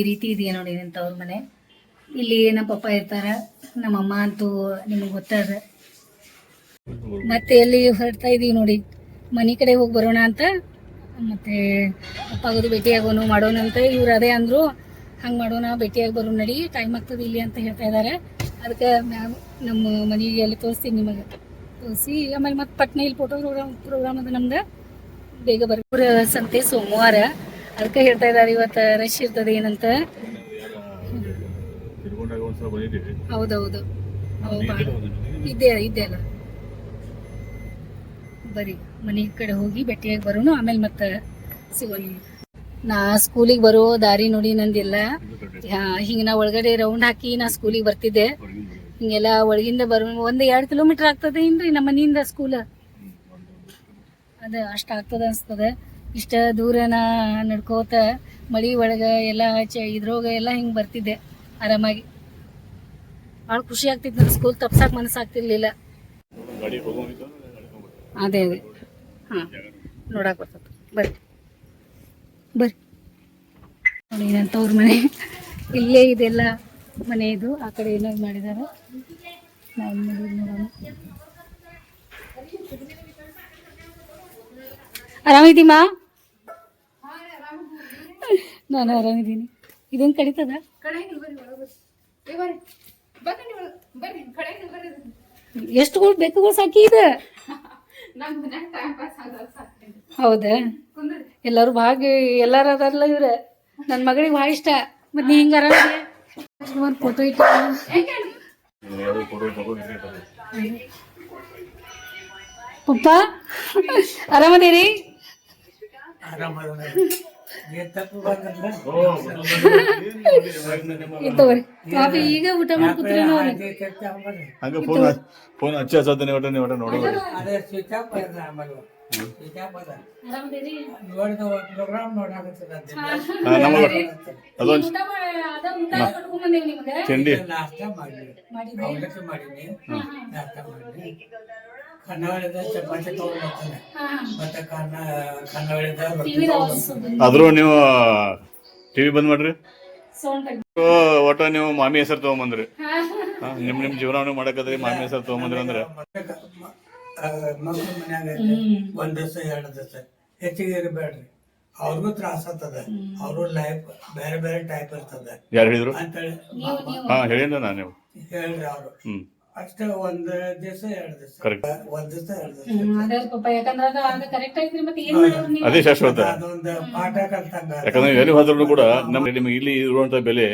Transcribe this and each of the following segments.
ಈ ರೀತಿ ಇದೆಯಾ ನೋಡಿ ನಿಂತವ್ರ ಮನೆ? ಇಲ್ಲಿ ನಮ್ಮ ಪಪ್ಪ ಇರ್ತಾರ, ನಮ್ಮ ಅಮ್ಮ ಅಂತೂ ನಿಮಗೆ ಗೊತ್ತದ ಮತ್ತೆ ಎಲ್ಲಿ ಹೊರಡ್ತಾ ಇದೀವಿ ನೋಡಿ, ಮನೆ ಕಡೆ ಹೋಗಿ ಬರೋಣ ಅಂತ, ಮತ್ತೆ ಅಪ್ಪಾಗೋದು ಭೇಟಿ ಆಗೋನು ಮಾಡೋಣ ಅಂತ ಇವ್ರು ಅದೇ ಅಂದ್ರು. ಹಂಗೆ ಮಾಡೋಣ, ಭೇಟಿಯಾಗಿ ಬರೋಣ ನಡಿ ಟೈಮ್ ಆಗ್ತದೆ ಇಲ್ಲಿ ಅಂತ ಹೇಳ್ತಾ ಇದ್ದಾರೆ ಅದಕ್ಕೆ ಮ್ಯಾಮ್, ನಮ್ಮ ಮನೆಗೆ ಅಲ್ಲಿ ತೋರಿಸ್ತೀನಿ ನಿಮಗೆ. ತೋರಿಸಿ, ಆಮೇಲೆ ಮತ್ತೆ ಪಟ್ನೆ ಇಲ್ಲಿ ಫೋಟೋ ಪ್ರೋಗ್ರಾಮ್ ಪ್ರೋಗ್ರಾಮ್ ಅದ ನಮ್ದು. ಬೇಗ ಬರ್ಬೋದು ಸಂತೆ ಸೋಮವಾರ. ಅದಕ್ಕೆ ಹೇಳ್ತಾ ಇದ್ದಾರೆ ಇವತ್ತು ರಶ್ ಇರ್ತದೆ ಏನಂತ. ಹೌದೌದು. ಹೌದು ಇದ್ದೇ ಇದ್ದೆ ಇದ್ದೆ ಅಲ್ಲ. ಬರಿ ಮನೆ ಕಡೆ ಹೋಗಿ ಭೇಟಿಯಾಗಿ ಬರೋಣ ಆಮೇಲೆ ಮತ್ತೆ ಸಿಗೋಣ ನಾ ಸ್ಕೂಲಿಗೆ ಬರೋ ದಾರಿ ನೋಡಿ ನಂದಿಲ್ಲ. ಹಿಂಗೆ ನಾ ಒಳಗಡೆ ರೌಂಡ್ ಹಾಕಿ ನಾ ಸ್ಕೂಲಿಗೆ ಬರ್ತಿದ್ದೆ. ಹಿಂಗೆಲ್ಲ ಒಳಗಿಂದ ಬರೋ ಒಂದು ಎರಡು ಕಿಲೋಮೀಟರ್ ಆಗ್ತದೆ ಏನ್ರಿ ನಮ್ಮ ಮನೆಯಿಂದ ಸ್ಕೂಲ್ ಅದ ಅಷ್ಟು ಆಗ್ತದ ಅನ್ಸ್ತದ. ಇಷ್ಟ ದೂರ ನಾ ನಡ್ಕೋತ ಮಳಿ ಒಳಗೆ ಎಲ್ಲ ಚ ಇದ್ರೋಗ ಎಲ್ಲ ಹಿಂಗೆ ಬರ್ತಿದ್ದೆ ಆರಾಮಾಗಿ. ಭಾಳ ಖುಷಿ ಆಗ್ತಿತ್ತು ನನ್ನ ಸ್ಕೂಲ್ ತಪ್ಸಕ್ಕೆ ಮನಸ್ಸಾಗ್ತಿರ್ಲಿಲ್ಲ. ಅದೇ ಅದೇ. ಹಾಂ ನೋಡಕ್ಕೆ ಬರ್ತದೆ ಬರ್ರಿ. ಬರ್ರಿ. ನೋಡಿ ಏನಂತವ್ರ ಮನೆ. ಇಲ್ಲೇ ಇದೆಲ್ಲ ಮನೆ ಇದು. ಆ ಕಡೆ ಏನಾದ್ರು ಮಾಡಿದಾರೆ? ನಾವು ನೋಡಿ ನೋಡೋಣ. ಆರಾಮಿದ್ದೀಮಾ ನಾನು ಆರಾಮಿದ್ದೀನಿ. ಇದೊಂದು ಕಡಿತದ? ಎಷ್ಟು ಗಳು ಬೇಕು ಸಾಕಿ ಇದು? ಹೌದಾ? ಎಲ್ಲರೂ ಭಾಗ ಎಲ್ಲಾರು ಅದಾರಲ್ಲ ಇವ್ರ? ನನ್ನ ಮಗಳಿಗೆ ಭಾಳ ಇಷ್ಟ. ಮತ್ತೆ ನೀ ಹಿಂಗ ಒಂದು ಫೋಟೋ ಇಟ್ಟ ಪಪ್ಪ, ಆರಾಮದೇರಿ? ಕಾಫಿ ಈಗ ಊಟ ಹಂಗ ಫೋನ್ ಫೋನ್ ಹಚ್ಚಿ ಹಚ್ಚತೀನಿ ಒಟ್ಟ ನೀವು ಒಟ್ಟ ನೋಡೋದು. ಅದೇ ಸ್ವಿಚ್ ಆಫ್ ಆಮೇಲೆ. ಮಾಡಿ ತಿಂಡಿ. ನಾಷ್ಟ ನಾಷ್ಟ ಮಾಡಿದ್ವಿ. ಚಪಾತಿ ಮತ್ತೆ ರೊಟ್ಟಿ. ಆದ್ರೂ ನೀವು ಟಿವಿ ಬಂದ್ ಮಾಡ್ರಿ. ಒಟ್ಟ ನೀವು ಮಾಮಿ ಹೆಸರು ತಗೊಂಬಂದ್ರಿ. ಹಾ. ಹಾ, ನಿಮ್ ನಿಮ್ ಜೀವನ ಮಾಡಕದ್ರಿ ಮಾಮಿ ಹೆಸರು ತಗೊಂಬಂದ್ರಿ ಅಂದ್ರೆ. ಮತ್ತೆ ಕ- ಮ- ಆ, ಮಕ್ಳು ಮನ್ಯಾಗ ಐತಿ. ಒಂದ್ ದಿವಸ ಎರಡು ದಿವಸ. ಹೆಚ್ಚಿಗೆ ಇರಬೇಡ್ರಿ ಅವ್ರಿಗೂ ತ್ರಾಸ ಆಗ್ತದ. ಅವ್ರು ಲೈಫ್ ಬೇರೆ ಬೇರೆ ಟೈಪ್ ಇರ್ತದ. ಯಾರು ಹೇಳಿದ್ರು? ಅಂತೇಳಿ ಹೇಳಿ ನೀವು. ಹಾ ಹೇಳಿದ್ರ ನಾನು ನೀವು. ಹೇಳ್ರಿ ಅವ್ರು. ಹ್ಮ್. ಅಷ್ಟೇ ಒಂದ್ ದಿವಸ ಎರಡು ದಿವಸ. ಕರೆಕ್ಟ್ ಒಂದ್ ದಿವಸ ಎರಡು ದಿವಸ. ಹ್ಮ್ ಅದೇ ಪಾಪ ಯಾಕಂದ್ರ ಅದು ಕರೆಕ್ಟ್ ಐತ್ರಿ ಮತ್ತೆ ಏನ್ ನೀವು? ಅದೇ ಶಾಶ್ವತ. ಅದೊಂದು ಪಾಠ ಕಲ್ತಂಗ. ಯಾಕಂದ್ರೆ ಎಲ್ಲಿ ಹೋದ್ರು ಕೂಡ ನಮ್ ನಿಮ್ಗೆ ಇಲ್ಲಿ ಇರುವಂತ ಬೆಲೆ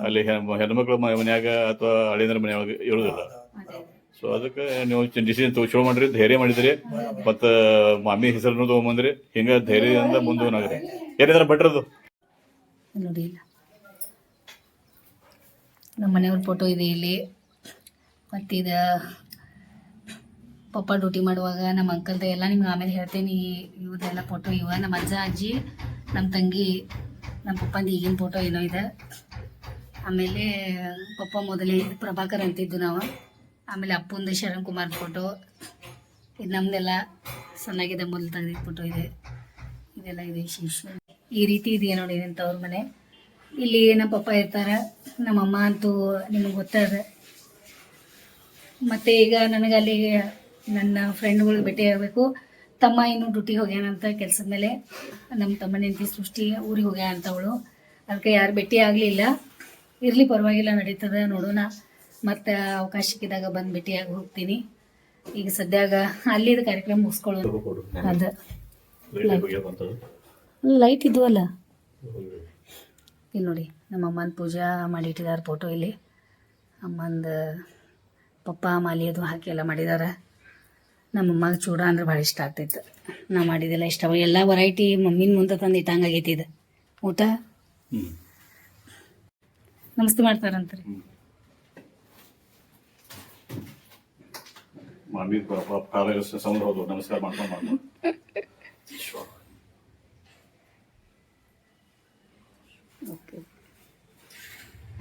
ಅಲ್ಲಿ ಹೆಣ್- ಹೆಣ್ಮಕ್ಳ ಮ- ಮನ್ಯಾಗ ಅಥವಾ ಹಳಿಂದ್ರ ಮನೆಯೊಳಗೆ ಇರುದಿಲ್ಲ ಸೊ ಅದಕ್ಕೆ ನೀವು ಡಿಸಿಷನ್ ಚಲೋ ಮಾಡ್ರಿ ಧೈರ್ಯ ಮಾಡಿದ್ರಿ. ಮತ್ತ ಮಾಮಿ ಹೆಸರನ್ನು ತಗೊಂಬಂದ್ರಿ. ಹಿಂಗ ಧೈರ್ಯದಿಂದ ಮುಂದುವನಾಗ್ರಿ ಏನಿದ್ರ ಭಟ್ರದು? ನೋಡಿ ಇಲ್ಲ. ನಮ್ಮ ಮನೆಯವ್ರ ಫೋಟೋ ಇದೆ ಇಲ್ಲಿ. ಮತ್ತಿದ ಪಪ್ಪ ಡ್ಯೂಟಿ ಮಾಡುವಾಗ ನಮ್ಮ ಅಂಕಲ್ದ ಎಲ್ಲ ನಿಮ್ಗೆ ಆಮೇಲೆ ಹೇಳ್ತೇನೆ ಇವ್ರದ್ದೆಲ್ಲ ಫೋಟೋ ಇವ. ನಮ್ಮ ಅಜ್ಜ, ಅಜ್ಜಿ ನಮ್ಮ ತಂಗಿ ನಮ್ಮ ಪಪ್ಪಂದು ಈಗಿನ ಫೋಟೋ ಏನೋ ಇದೆ. ಆಮೇಲೆ ಪಪ್ಪ ಮೊದಲೇ ಪ್ರಭಾಕರ್ ಅಂತಿದ್ದು ನಾವು. ಆಮೇಲೆ ಅಪ್ಪಂದು ಶರಣ್ ಕುಮಾರ್ ಫೋಟೋ ಇದು ನಮ್ಮದೆಲ್ಲ ಸಣ್ಣಗಿದೆ ಮೊದಲು ತೆಗೆದಿದ್ದ ಫೋಟೋ ಇದೆ. ಇದೆಲ್ಲ ಇದೆ ವಿಶೇಷ. ಈ ರೀತಿ ಇದೆಯಾ ನೋಡಿ ಇದಂಥವ್ರ ಮನೆ. ಇಲ್ಲಿ ನಮ್ಮ ಪಪ್ಪ ಇರ್ತಾರೆ. ನಮ್ಮ ಅಮ್ಮ ಅಂತೂ ನಿಮಗೆ ಗೊತ್ತದ. ಮತ್ತು ಈಗ ನನಗೆ ಅಲ್ಲಿ ನನ್ನ ಫ್ರೆಂಡ್ಗಳು ಭೇಟಿ ಆಗಬೇಕು. ತಮ್ಮ ಇನ್ನೂ ಡ್ಯೂಟಿ ಹೋಗ್ಯಾನಂತ ಕೆಲಸದ ಮೇಲೆ. ನಮ್ಮ ತಮ್ಮನ ಹೆಂಡತಿ ಸೃಷ್ಟಿ ಊರಿಗೆ ಹೋಗ್ಯಾನ ಅಂತ ಅವಳು. ಅದಕ್ಕೆ ಯಾರು ಭೇಟಿ ಆಗಲಿಲ್ಲ. ಇರಲಿ ಪರವಾಗಿಲ್ಲ ನಡೀತದೆ ನೋಡೋಣ. ಮತ್ತು ಅವಕಾಶ ಸಿಕ್ಕಿದಾಗ ಬಂದು ಭೇಟಿಯಾಗಿ ಹೋಗ್ತೀನಿ. ಈಗ ಸದ್ಯಾಗ ಅಲ್ಲಿದ ಕಾರ್ಯಕ್ರಮ ಮುಗಿಸ್ಕೊಳ್ಳೋದು ಅದು. ಲೈಟ್ ಇದ್ವಲ್ಲ ಇಲ್ಲಿ ನೋಡಿ ನಮ್ಮ ಅಮ್ಮನ ಪೂಜಾ ಮಾಡಿ ಇಟ್ಟಿದ್ದಾರೆ ಫೋಟೋ ಇಲ್ಲಿ. ಅಮ್ಮಂದು ಪಪ್ಪ ಮಾಲಿ ಅದು ಹಾಕಿ ಎಲ್ಲ ಮಾಡಿದಾರ. ನಮ್ಮ ಅಮ್ಮಗೆ ಚೂಡ ಅಂದ್ರೆ ಭಾಳ ಇಷ್ಟ ಆಗ್ತೈತೆ. ನಾ ಮಾಡಿದೆಲ್ಲ ಇಷ್ಟ. ಎಲ್ಲ ವೆರೈಟಿ ಮಮ್ಮಿನ ಮುಂದೆ ತಂದು ಇಟ್ಟಂಗಾಗೈತಿ ಇದು. ಊಟ? ನಮಸ್ತೆ ಮಾಡ್ತಾರಂತ್ರಿ. ಮಾಮಿ ಹೋದು. ನಮಸ್ಕಾರ ಮಾಡ್ಕೊಂಡು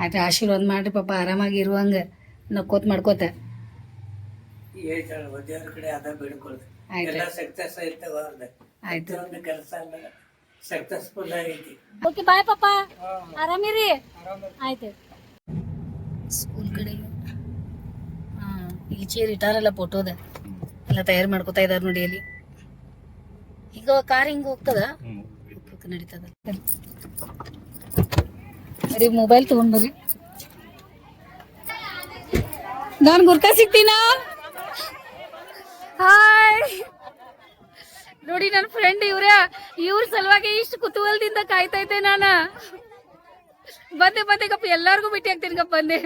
ಆಯ್ತು ಆಶೀರ್ವಾದ ಮಾಡ್ರಿ ಪಾಪ ಆರಾಮಾಗಿ ಇರುವಂಗೆ. ನಕ್ಕೋತ ಮಾಡ್ಕೋತ. ಕಡೆ ಅದ ಬೇಡ್ಕೊಳ್ರಿ ಆಯ್ತು. ಎಲ್ಲ ಸಕ್ಸಸ್ ಐತೆ ಅವ್ರದ್ದು ಆಯ್ತು. ಒಂದು ಕೆಲಸ ಅಲ್ಲ ಸಕ್ಸಸ್ಫುಲ್ ಆಗೈತಿ. ಓಕೆ ಬಾಯ್ ಪಾಪ. ಆರಾಮಿರಿ? ಆಯ್ತು. ಸ್ಕೂಲ್ ಕಡೆ ಹಾ ಇಲ್ಲಿ ಚೇರ್ ಇಟ್ಟಾರಲ್ಲ ಫೋಟೋದ ಎಲ್ಲ ತಯಾರು ಮಾಡ್ಕೋತಾ ಇದಾರ ನೋಡಿ ಅಲ್ಲಿ. ಈಗ ಕಾರ್ ಹಿಂಗ ಹೋಗ್ತದ? ನಡೀತದ. ಮೊಬೈಲ್ ತಗೊಂಡ್ ನಾನು ಗುರ್ಕ ಸಿಗ್ತೀನ? ಹಾಯ್ ನೋಡಿ ನನ್ನ ಫ್ರೆಂಡ್ ಇವ್ರ ಇವ್ರ ಸಲುವಾಗಿ ಇಷ್ಟು ಕುತೂಹಲದಿಂದ ಕಾಯ್ತಾ ಇದ್ದೆ ನಾನು. ಬಂದೆ ಬಂದೆ ಕಪ್ಪ ಎಲ್ಲಾರ್ಗು ಭೇಟಿ ಆಗ್ತೀನಿ ಕಪ್ಪ ಬಂದೆ.